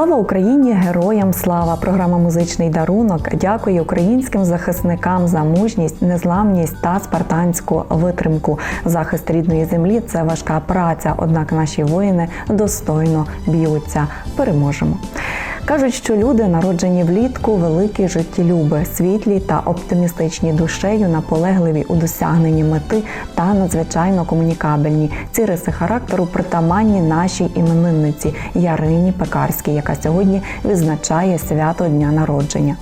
Слава Україні! Героям слава! Програма Музичний дарунок дякує українським захисникам за мужність, незламність та спартанську витримку. Захист рідної землі це важка праця. Однак наші воїни достойно б'ються. Переможемо. Кажуть, що люди, народжені влітку, великі життєлюби, світлі та оптимістичні душею, наполегливі у досягненні мети та надзвичайно комунікабельні. Ці риси характеру притаманні нашій іменинниці Ярині Пекарській, яка сьогодні відзначає свято дня народження.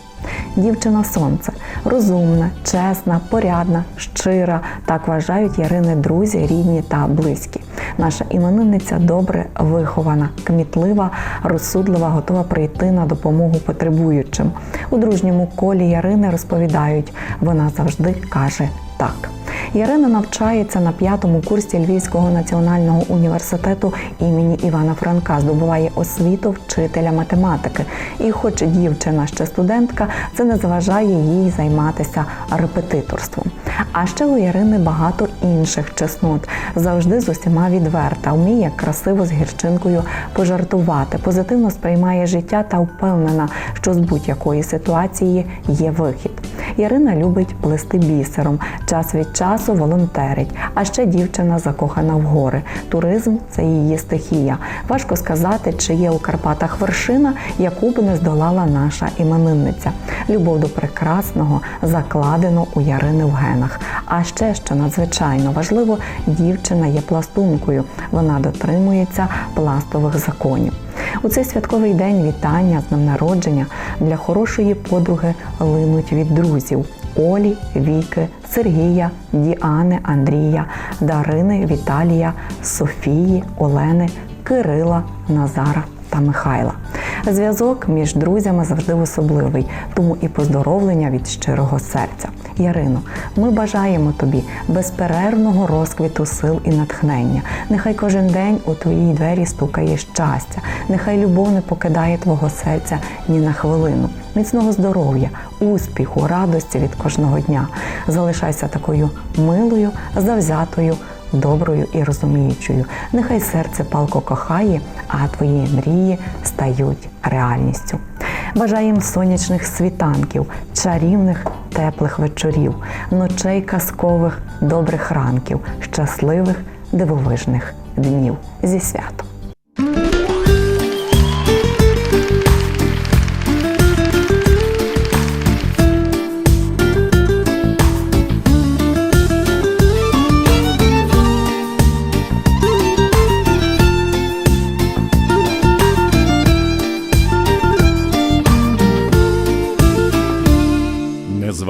Дівчина сонце розумна, чесна, порядна, щира. Так вважають Ярини друзі, рідні та близькі. Наша іменинниця добре вихована, кмітлива, розсудлива, готова прийти на допомогу потребуючим. У дружньому колі Ярини розповідають, вона завжди каже так. Ярина навчається на п'ятому курсі Львівського національного університету імені Івана Франка, здобуває освіту вчителя математики. І, хоч дівчина ще студентка, це не заважає їй займатися репетиторством. А ще у Ярини багато інших чеснот. Завжди з усіма відверта, вміє красиво з гірчинкою пожартувати, позитивно сприймає життя та впевнена, що з будь-якої ситуації є вихід. Ярина любить плести бісером, час від часу волонтерить. А ще дівчина закохана в гори. Туризм це її стихія. Важко сказати, чи є у Карпатах вершина, яку б не здолала наша іменинниця. Любов до прекрасного закладено у Ярини в генах. А ще що надзвичайно важливо, дівчина є пластункою. Вона дотримується пластових законів. У цей святковий день вітання з днем народження для хорошої подруги линуть від друзів Олі, Віки, Сергія, Діани, Андрія, Дарини, Віталія, Софії, Олени, Кирила, Назара та Михайла. Зв'язок між друзями завжди особливий, тому і поздоровлення від щирого серця. Ярино, ми бажаємо тобі безперервного розквіту сил і натхнення. Нехай кожен день у твоїй двері стукає щастя, нехай любов не покидає твого серця ні на хвилину. Міцного здоров'я, успіху, радості від кожного дня. Залишайся такою милою, завзятою, доброю і розуміючою. Нехай серце палко кохає, а твої мрії стають реальністю. Бажаємо сонячних світанків, чарівних теплих вечорів, ночей казкових, добрих ранків, щасливих дивовижних днів зі святом.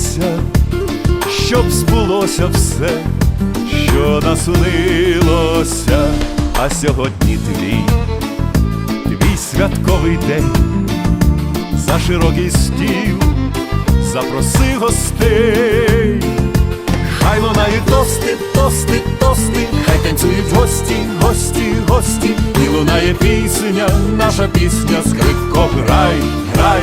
любилося, щоб збулося все, що наснилося, а сьогодні твій, твій святковий день. За широкий стіл запроси гостей, хай лунають тости, тости, тости, хай танцюють гості, гості, гості, і лунає пісня, наша пісня, скрипко, грай, грай,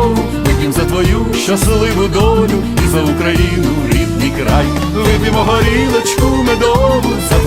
щасливу долю і за Україну рідний край, вип'ємо горілочку медову за